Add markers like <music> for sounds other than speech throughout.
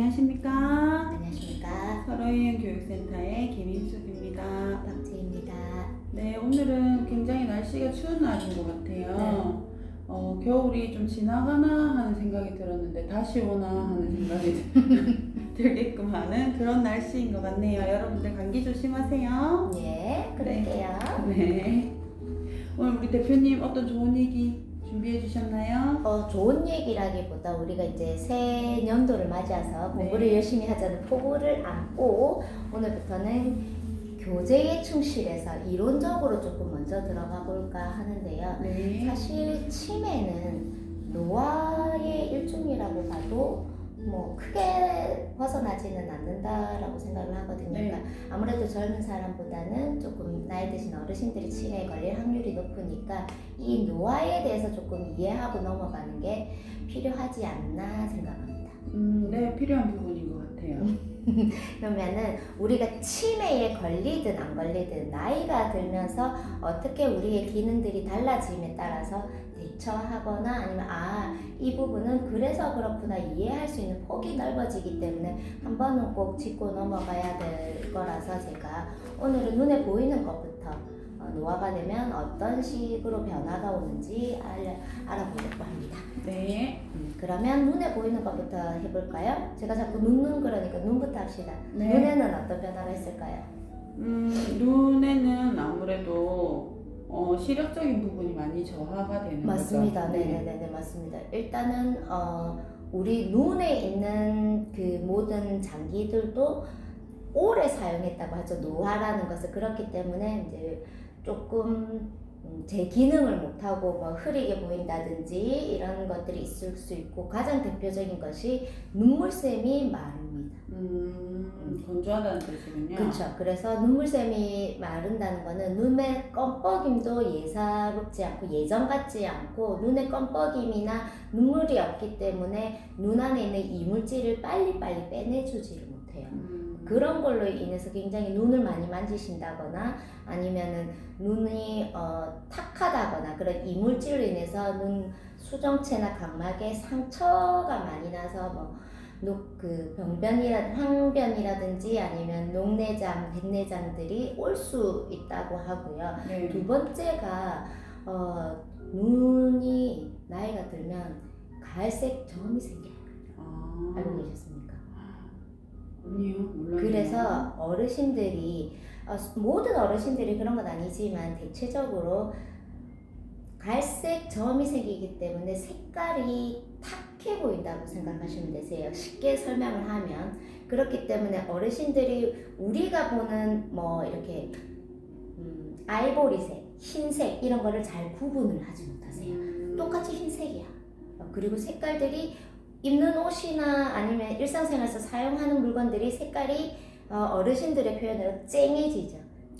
안녕하십니까? 안녕하십니까. 서로이행 교육센터의 김인숙입니다. 박지입니다. 네, 오늘은 굉장히 날씨가 추운 날인 것 같아요. 어, 겨울이 좀 지나가나 하는 생각이 들었는데 다시 오나 하는 생각이 <laughs> 들게끔 하는 그런 날씨인 것 같네요. 여러분들 감기 조심하세요. 예, 그럴게요. 네. 오늘 우리 대표님 어떤 좋은 얘기 준비해 주셨나요? 어, 좋은 얘기라기보다 우리가 이제 새 연도를 맞이해서 공부를 네. 열심히 하자는 포부를 안고 오늘부터는 교재에 충실해서 이론적으로 조금 먼저 들어가 볼까 하는데요. 네. 사실 치매는 노화의 일종이라고 봐도 뭐 크게 벗어나지는 않는다라고 생각을 하거든요. 네. 그러니까 아무래도 젊은 사람보다는 조금 나이 드신 어르신들이 치매에 걸릴 확률이 높으니까 이 노화에 대해서 조금 이해하고 넘어가는 게 필요하지 않나 생각합니다. 음, 네, 필요한 부분인 것 같아요. <laughs> 그러면은 우리가 치매에 걸리든 안 걸리든 나이가 들면서 어떻게 우리의 기능들이 달라짐에 따라서 대처하거나 아니면 아 이 부분은 그래서 그렇구나 이해할 수 있는 폭이 넓어지기 때문에 한 번은 꼭 짚고 넘어가야 될 거라서 제가 오늘은 눈에 보이는 것부터 어, 노화가 되면 어떤 식으로 변화가 오는지 알려, 알아 보려고 합니다. 네. 음, 그러면 눈에 보이는 것부터 해볼까요? 제가 자꾸 눈눈 그러니까 눈부터 합시다. 네. 눈에는 어떤 변화가 있을까요? 음, 눈에는 아무래도 어, 시력적인 부분이 많이 저하가 되는 맞습니다. 거죠. 네네네 맞습니다. 일단은 어, 우리 눈에 있는 그 모든 장기들도 오래 사용했다고 하죠. 노화라는 것을 그렇기 때문에 이제 조금 음, 제 기능을 못하고 뭐 흐리게 보인다든지 이런 것들이 있을 수 있고 가장 대표적인 것이 눈물샘이 마릅니다. 음, 건조하다는 뜻이군요. 그렇죠. 그래서 눈물샘이 마른다는 거는 눈의 껌뻑임도 예사롭지 않고 예전 같지 않고 눈의 껌뻑임이나 눈물이 없기 때문에 눈 안에 있는 이물질을 빨리빨리 빼내주지를 못해요. 음, 그런 걸로 인해서 굉장히 눈을 많이 만지신다거나 아니면은 눈이 어, 탁하다거나 그런 이물질로 인해서 눈 수정체나 각막에 상처가 많이 나서 뭐 녹, 그 병변이라 황변이라든지 아니면 녹내장, 백내장들이 올 수 있다고 하고요. 네. 두 번째가 어, 눈이 나이가 들면 갈색 점이 생겨요. 아, 알고 계셨습니까? 아니요, 몰라요. 그래서 어르신들이 어, 모든 어르신들이 그런 건 아니지만 대체적으로 갈색 점이 생기기 때문에 색깔이 탁해 보인다고 생각하시면 되세요. 쉽게 설명을 하면 그렇기 때문에 어르신들이 우리가 보는 뭐 이렇게 음, 아이보리색, 흰색 이런 거를 잘 구분을 하지 못하세요. 음, 똑같이 흰색이야. 어, 그리고 색깔들이 입는 옷이나 아니면 일상생활에서 사용하는 물건들이 색깔이 어, 어르신들의 표현으로 쨍해지죠.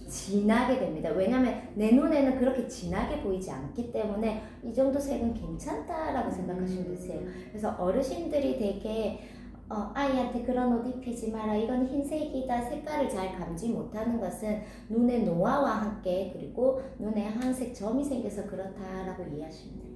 진하게 됩니다. 왜냐하면 내 눈에는 그렇게 진하게 보이지 않기 때문에 이 정도 색은 괜찮다라고 생각하시면 되세요. 그래서 어르신들이 되게 어, 아이한테 그런 옷 입히지 마라. 이건 흰색이다. 색깔을 잘 감지 못하는 것은 눈의 노화와 함께 그리고 눈에 항색 점이 생겨서 그렇다라고 이해하시면 같아요.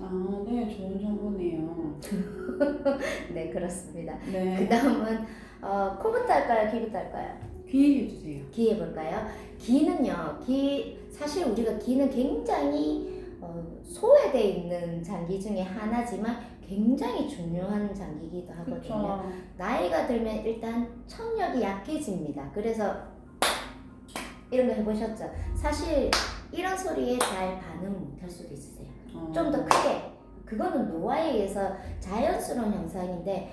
아, 네, 좋은 정보네요. <laughs> 네, 그렇습니다. 그 네, 다음은 어, 코부터 할까요? 귀부터 할까요? 귀 해주세요. 귀 해볼까요? 귀는요, 귀, 사실 우리가 귀는 굉장히 어, 소외되어 있는 장기 중에 하나지만 굉장히 중요한 장기이기도 하거든요. 그렇죠. 나이가 들면 일단 청력이 약해집니다. 그래서 이런 거 해보셨죠? 사실 이런 소리에 잘 반응 못할 수도 있으세요. 어, 좀더 크게. 그거는 노화에 의해서 자연스러운 현상인데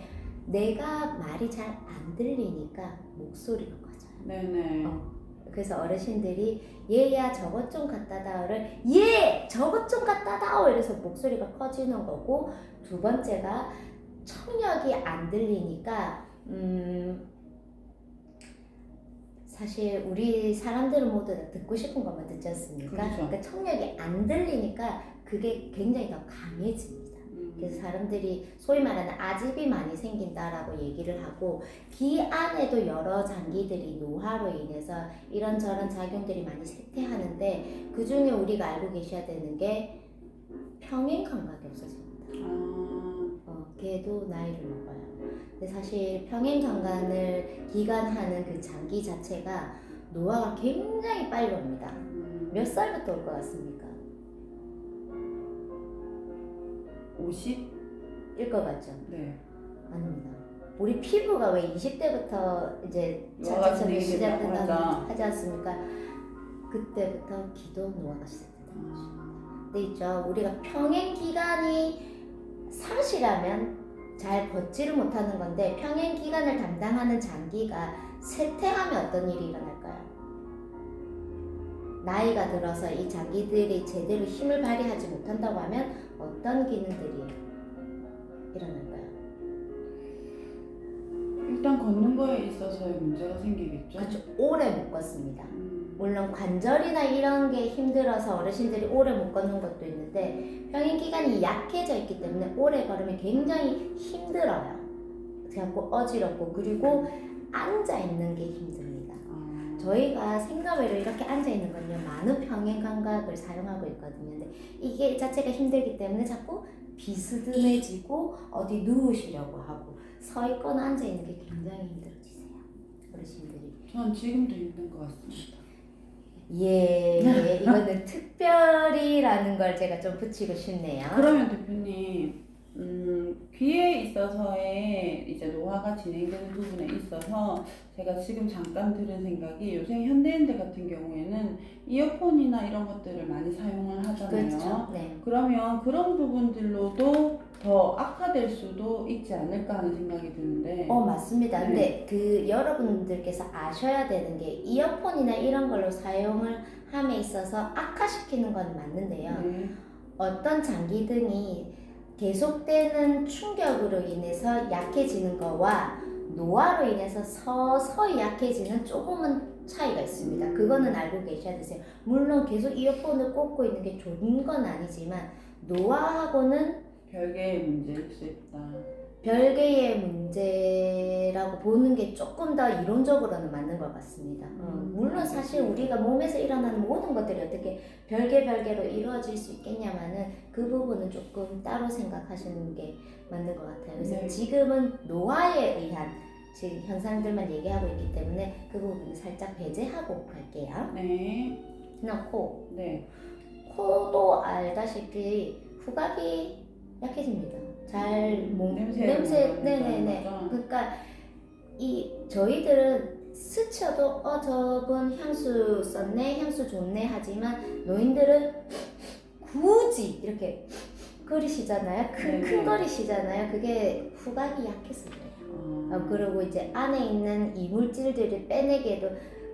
내가 말이 잘 안 들리니까 목소리가 커져요. 네네. 어. 그래서 어르신들이 얘야 저것 좀 갖다 다오를 예 저것 좀 갖다 다오 이래서 목소리가 커지는 거고 두 번째가 청력이 안 들리니까 음 사실 우리 사람들은 모두 다 듣고 싶은 것만 듣지 않습니까? 그렇죠. 그러니까 청력이 안 들리니까 그게 굉장히 더 강해집니다. 음, 그래서 사람들이 소위 말하는 아집이 많이 생긴다라고 얘기를 하고 귀 안에도 여러 장기들이 노화로 인해서 이런저런 작용들이 많이 쇠퇴하는데 그 중에 우리가 알고 계셔야 되는 게 평행 감각이 없어집니다. 아, 어, 걔도 나이를 먹어요. 근데 사실 평행 강간을 기간하는 그 장기 자체가 노화가 굉장히 빨리 옵니다. 음, 몇 살부터 올 것 같습니까? 50? 일 것 같죠? 네. 아닙니다. 우리 피부가 왜 20대부터 이제 진행이 시작된다고 된다고 하죠. 하지 않습니까? 그때부터 기도 노화가 시작된다는 거죠. 아, 근데 있죠. 우리가 평행 기간이 30이라면 잘 걷지를 못하는 건데 평행 기간을 담당하는 장기가 쇠퇴하면 어떤 일이 일어날까요? 나이가 들어서 이 장기들이 제대로 힘을 발휘하지 못한다고 하면 어떤 기능들이 일어날까요? 일단 걷는 거에 있어서의 문제가 생기겠죠. 그렇죠. 오래 못 걷습니다. 음, 물론 관절이나 이런 게 힘들어서 어르신들이 오래 못 걷는 것도 있는데 평행 기간이 약해져 있기 때문에 오래 걸으면 굉장히 힘들어요. 그래갖고 어지럽고 그리고 앉아 있는 게 힘듭니다. 아, 저희가 생가외로 이렇게 앉아 있는 건요 많은 평행 감각을 사용하고 있거든요. 근데 이게 자체가 힘들기 때문에 자꾸 비스듬해지고 어디 누우시려고 하고 서 있거나 앉아 있는 게 굉장히 힘들어지세요. 어르신들이. 전 지금도 힘든 것 같습니다. 예, 이거는 특별히라는 걸 제가 좀 붙이고 싶네요. 그러면 대표님, 음, 귀에 있어서의 이제 노화가 진행되는 부분에 있어서 제가 지금 잠깐 들은 생각이 요새 현대인들 같은 경우에는 이어폰이나 이런 것들을 많이 사용을 하잖아요. 그렇죠. 네. 그러면 그런 부분들로도 더 악화될 수도 있지 않을까 하는 생각이 드는데. 어 맞습니다. 네. 근데 그 여러분들께서 아셔야 되는 게 이어폰이나 이런 걸로 사용을 함에 있어서 악화시키는 건 맞는데요. 네. 어떤 장기 등이 계속되는 충격으로 인해서 약해지는 거와 노화로 인해서 서서히 약해지는 조금은 차이가 있습니다. 그거는 알고 계셔야 되세요. 물론 계속 이어폰을 꽂고 있는 게 좋은 건 아니지만 노화하고는 별개의 문제일 수 있다. 별개의 문제라고 보는 게 조금 더 이론적으로는 맞는 것 같습니다. 어, 음, 물론 사실 우리가 몸에서 일어나는 모든 것들이 어떻게 별개 별개로 이루어질 수 있겠냐마는 그 부분은 조금 따로 생각하시는 게 맞는 것 같아요. 그래서 네. 지금은 노화에 의한 지금 현상들만 얘기하고 있기 때문에 그 부분을 살짝 배제하고 갈게요. 네. 그냥 코. 네. 코도 알다시피 후각이 약해집니다. 잘 몸, 냄새 냄새, 네네네. 거죠? 그러니까 이 저희들은 스쳐도 어 저분 향수 썼네, 향수 좋네 하지만 노인들은 굳이 이렇게 거리시잖아요. 큰, 네네. 큰 거리시잖아요. 그게 후각이 약해서 그래요. 아, 어, 그리고 이제 안에 있는 이물질들을 빼내기에도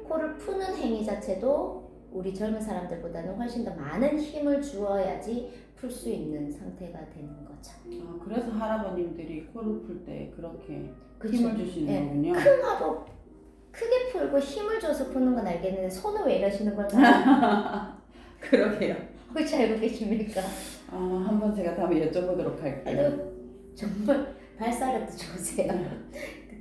코를 푸는 행위 자체도 우리 젊은 사람들보다는 훨씬 더 많은 힘을 주어야지 풀 수 있는 상태가 되는 거죠. 아, 그래서 할아버님들이 코를 풀 때 그렇게 그쵸? 힘을 주시는 네. 거군요. 큰 화도 크게 풀고 힘을 줘서 푸는 건 알겠는데 손을 왜 이러시는 걸까요? <laughs> 그러게요. 혹시 알고 계십니까? 아, 한번 제가 다음에 여쭤보도록 할게요. 정말 발사력도 좋으세요.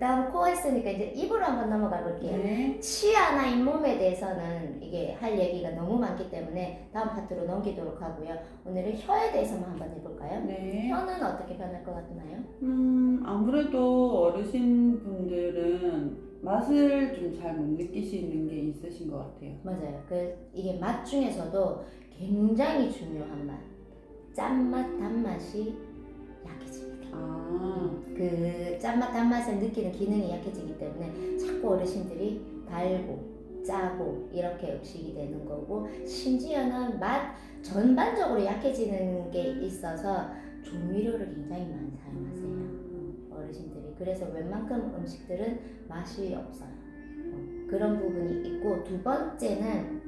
그 다음 코 했으니까 이제 입으로 한번 넘어가 볼게요. 네. 치아나 잇몸에 대해서는 이게 할 얘기가 너무 많기 때문에 다음 파트로 넘기도록 하고요. 오늘은 혀에 대해서만 한번 해볼까요? 네. 혀는 어떻게 변할 것 같나요? 음, 아무래도 어르신 분들은 맛을 좀 잘 못 느끼시는 게 있으신 것 같아요. 맞아요. 그 이게 맛 중에서도 굉장히 중요한 맛, 짠맛, 단맛이 약해집니다. 아, 그 짠맛, 단맛을 느끼는 기능이 약해지기 때문에 자꾸 어르신들이 달고 짜고 이렇게 음식이 되는 거고 심지어는 맛 전반적으로 약해지는 게 있어서 조미료를 굉장히 많이 사용하세요. 음, 어르신들이 그래서 웬만큼 음식들은 맛이 없어요. 어, 그런 부분이 있고 두 번째는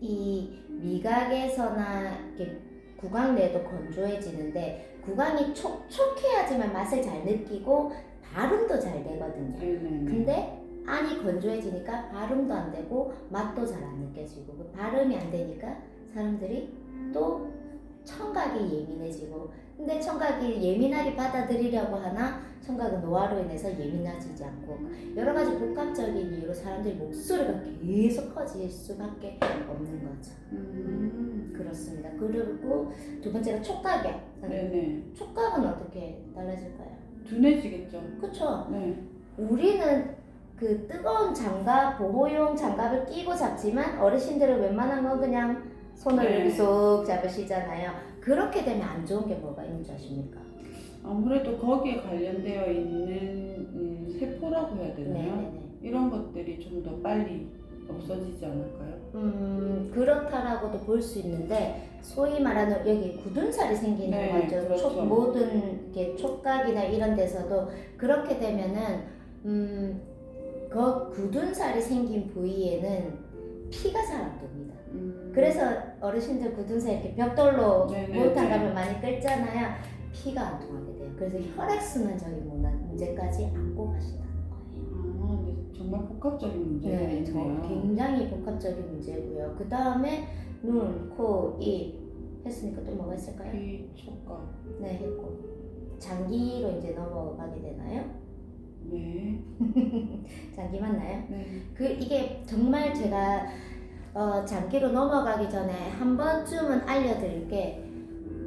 이 미각에서나 이렇게 구강 내도 건조해지는데 구강이 촉촉해야지만 맛을 잘 느끼고 발음도 잘 되거든요. 네네. 근데 안이 건조해지니까 발음도 안 되고 맛도 잘 안 느껴지고 그 발음이 안 되니까 사람들이 또 청각이 예민해지고 근데 청각이 예민하게 받아들이려고 하나 청각은 노화로 인해서 예민해지지 않고 여러 가지 복합적인 이유로 사람들이 목소리가 계속 커질 수밖에 없는 거죠. 음, 그렇습니다. 그리고 두 번째가 촉각이요. 네네. 촉각은 어떻게 달라질까요? 둔해지겠죠. 그쵸? 네. 우리는 그 뜨거운 장갑, 보호용 장갑을 끼고 잡지만 어르신들은 웬만한 건 그냥 손을 네. 이렇게 쏙 잡으시잖아요. 그렇게 되면 안 좋은 게 뭐가 있는 줄 아십니까? 아무래도 거기에 관련되어 있는 음, 세포라고 해야 되나요? 네네네. 이런 것들이 좀 더 빨리 없어지지 않을까요? 음, 그렇다라고도 볼 수 있는데 소위 말하는 여기 굳은 살이 생기는 네, 거죠. 그렇죠. 촉, 모든 게 촉각이나 이런 데서도 그렇게 되면은 음, 그 굳은 살이 생긴 부위에는 피가 잘 안 돕니다. 음, 그래서 어르신들 굳은 살 이렇게 벽돌로 네네네. 목욕탕가을 많이 끓잖아요. 피가 안 통하게 돼요. 그래서 혈액순환적인 문제까지 안고 가신다는 거예요. 아, 근데 정말 복합적인 문제가 네. 굉장히 복합적인 문제고요. 그 다음에 눈, 코, 입 했으니까 또 뭐가 있을까요? 귀, 촉각. 네, 했고 장기로 이제 넘어가게 되나요? 네. <laughs> 장기 맞나요? 네. 그 이게 정말 제가 어, 장기로 넘어가기 전에 한 번쯤은 알려드릴 게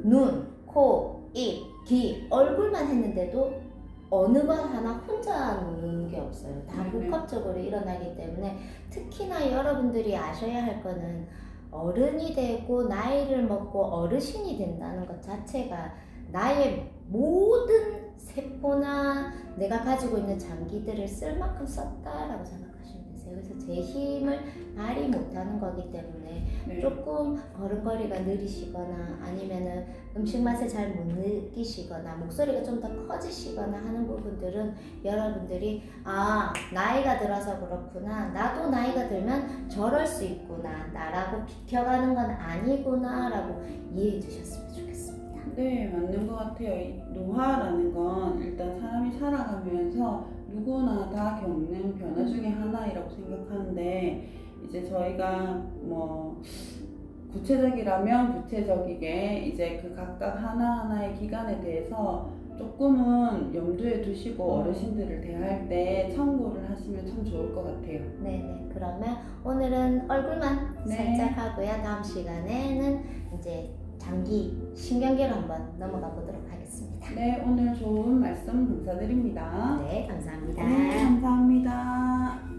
눈, 코, 입, 귀, 얼굴만 했는데도 어느 것 하나 혼자 노는 게 없어요. 다 네네. 복합적으로 일어나기 때문에 특히나 여러분들이 아셔야 할 거는 어른이 되고 나이를 먹고 어르신이 된다는 것 자체가 나의 모든 세포나 내가 가지고 있는 장기들을 쓸 만큼 썼다라고 되세요. 그래서 제 힘을 발휘 못하는 거기 때문에 네. 조금 걸음걸이가 느리시거나 아니면은 음식 맛을 잘 못 느끼시거나 목소리가 좀 더 커지시거나 하는 부분들은 여러분들이 아 나이가 들어서 그렇구나 나도 나이가 들면 저럴 수 있구나 나라고 비켜가는 건 아니구나라고 이해해 주셨으면 좋겠습니다. 네, 맞는 것 같아요. 이 노화라는 건 일단 사람이 살아가면서 누구나 다 겪는 변화 중에 하나이라고 생각하는데 이제 저희가 뭐 구체적이라면 구체적이게 이제 그 각각 하나하나의 기간에 대해서 조금은 염두에 두시고 음. 어르신들을 대할 때 참고를 하시면 참 좋을 것 같아요. 네네 그러면 오늘은 얼굴만 네. 살짝 하고요. 다음 시간에는 이제 장기 신경계로 한번 넘어가 보도록 하겠습니다. 네, 오늘 좋은 말씀 감사드립니다. 네 감사합니다. 네, 감사합니다.